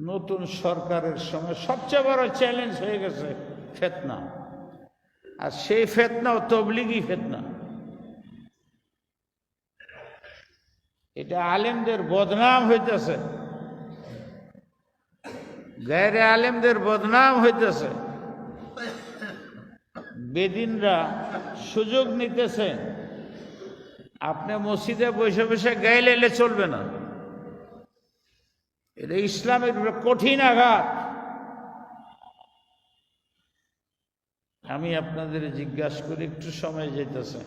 নতুন সরকারের সময় সবচেয়ে বড় চ্যালেঞ্জ হয়ে গেছে ফেতনা। আর সেই ফেতনাও তবলিগি ফেতনা। এটা আলেমদের বদনাম হইতেছে। গায়রে আলেমদের বদনাম হইতেছে। বেদিনরা সুযোগ নিতেছে। আপনি মসজিদে বসে বসে গায়ে এলে চলবে না। এটা ইসলামের কঠিন আঘাত। আমি আপনাদের জিজ্ঞাসা করি একটু সময় যেতেছে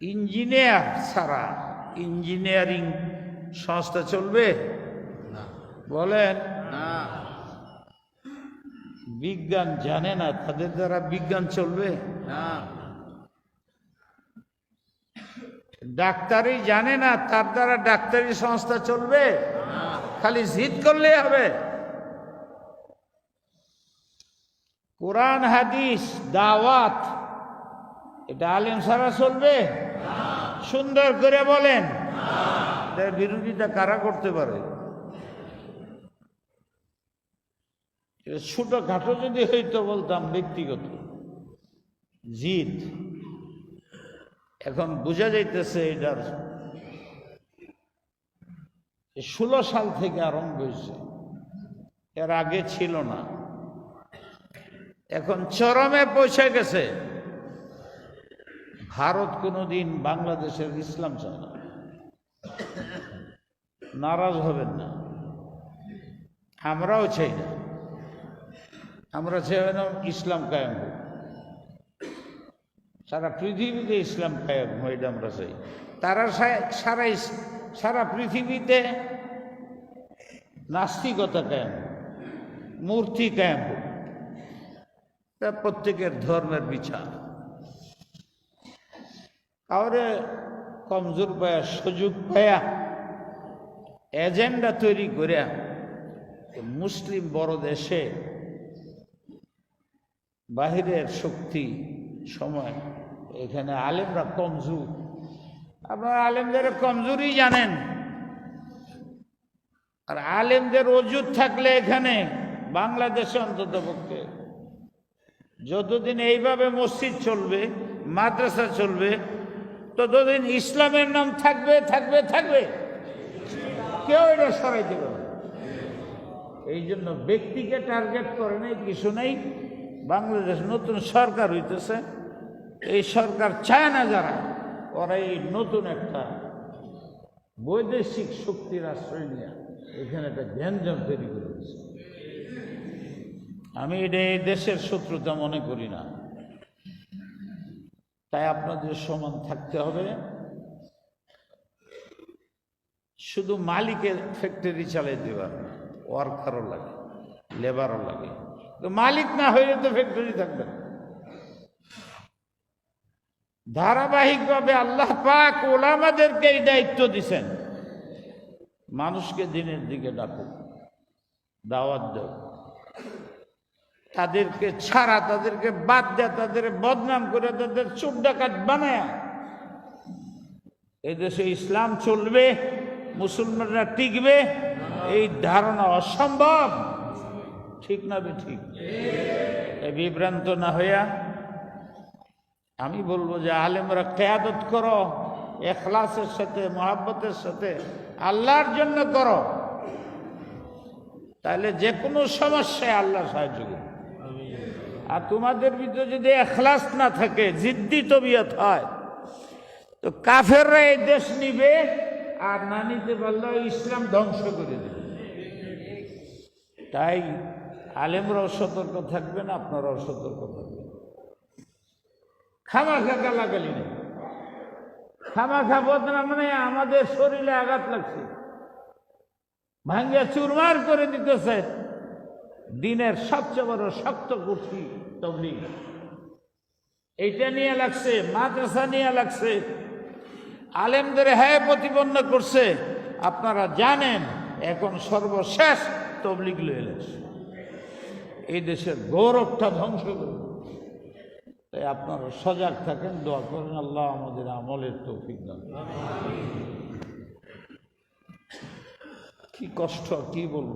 ইঞ্জিনিয়ার ছাড়া ইঞ্জিনিয়ারিং সংস্থা চলবে? বলেন। বিজ্ঞান জানে না তাদের দ্বারা বিজ্ঞান চলবে? ডাক্তারি জানে না, তার দ্বারা ডাক্তারি সংস্থা চলবে? খালি জিদ করলে হবে। কোরআন, হাদিস, দাওয়াত, এটা আলেম সারা চলবে? সুন্দর করে বলেন। বিরোধিতা কারা করতে পারে? ছোট খাটো যদি হইতো বলতাম ব্যক্তিগত। জিদ। এখন বোঝা যাইতেছে এটার ষোলো সাল থেকে আরম্ভ হয়েছে। এর আগে ছিল না। এখন চরমে পৌঁছে গেছে। ভারত কোনোদিন বাংলাদেশের ইসলাম চায় না। নারাজ হবেন না। আমরাও চাই না। আমরা চাই না ইসলাম কায়েম হোক সারা পৃথিবীতে ইসলাম হোক এটা আমরা চাই। তারা সারা সারা পৃথিবীতে নাস্তিকতা কায়েম মূর্তি কায়েম প্রত্যেকের ধর্মের বিচার। কাউরে কমজোর পায়া, সুযোগ পায়া, এজেন্ডা তৈরি করিয়া মুসলিম বড় দেশে বাহিরের শক্তি সময়। এখানে আলেমরা কমজোর। আপনারা আলেমদের কমজোরি জানেন। আর আলেমদের অজুত থাকলে এখানে বাংলাদেশে অন্তত পক্ষে যতদিন এইভাবে মসজিদ চলবে, মাদ্রাসা চলবে, ততদিন ইসলামের নাম থাকবে থাকবে থাকবে। কেউ এটা সরাইতে পারবে এই জন্য ব্যক্তিকে টার্গেট করে নেই, কিছু নেই। বাংলাদেশ নতুন সরকার হইতেছে, এই সরকার চায় না যারা, ওরা এই নতুন একটা বৈদেশিক শক্তির আশ্রয় নিয়ে এখানে একটা জ্ঞানজম তৈরি করে আমি এটা এই দেশের শত্রুতা মনে করি না। তাই আপনাদের সমান থাকতে হবে। শুধু মালিকের ফ্যাক্টরি চালাইতে পারবে ওয়ার্কারও লাগে লেবারও লাগে। মালিক না হইলে তো ফ্যাক্টরি থাকবে ধারাবাহিকভাবে আল্লাহ পাক ওলামাদেরকে এই দায়িত্ব দিছেন। মানুষকে দিনের দিকে ডাকুক, দাওয়াত দেও। তাদেরকে ছাড়া, তাদেরকে বাদ দেয়, তাদের বদনাম করে, তাদের চোখ ডাকাত বানায়। এদেশে ইসলাম চলবে, মুসলমানরা টিকবে, এই ধারণা অসম্ভব। ঠিক না ঠিক? বিভ্রান্ত না হইয়া আমি বলব যে আলেমরা কেয়াদত করো, এখলাসের সাথে, মহাব্বতের সাথে, আল্লাহর জন্য করো। তাহলে যে কোনো সমস্যায় আল্লাহ সাহায্য করবে। আর তোমাদের ভিতরে যদি এখলাস না থাকে, জিদ্দি তবিয়ত হয়, তো কাফেররা এই দেশ নিবে আর না নিতে পারলে ইসলাম ধ্বংস করে দেবে। তাই আলেমরাও সতর্ক থাকবেন, আপনারাও সতর্ক থাকবেন। খামাখা গালাগালি নেই। খামাখা বদনাম মানে আমাদের শরীরে আঘাত লাগছে। ভাঙ্গিয়া চুরমার করে দিতেছে। দিনের সবচেয়ে বড় শক্ত কুর্সি তবলিগ। এইটা নিয়ে লাগছে, মাদ্রাসা নিয়ে লাগছে। আলেমদের হ্যাঁ প্রতিপন্ন করছে। আপনারা জানেন, এখন সর্বশেষ তবলিগ লয়ে এই দেশের গৌরবটা ধ্বংস করে তাই আপনারা সজাগ থাকেন দোয়া করেন আল্লাহ আমাদের আমলের তৌফিক দান কি কষ্ট কি বলব?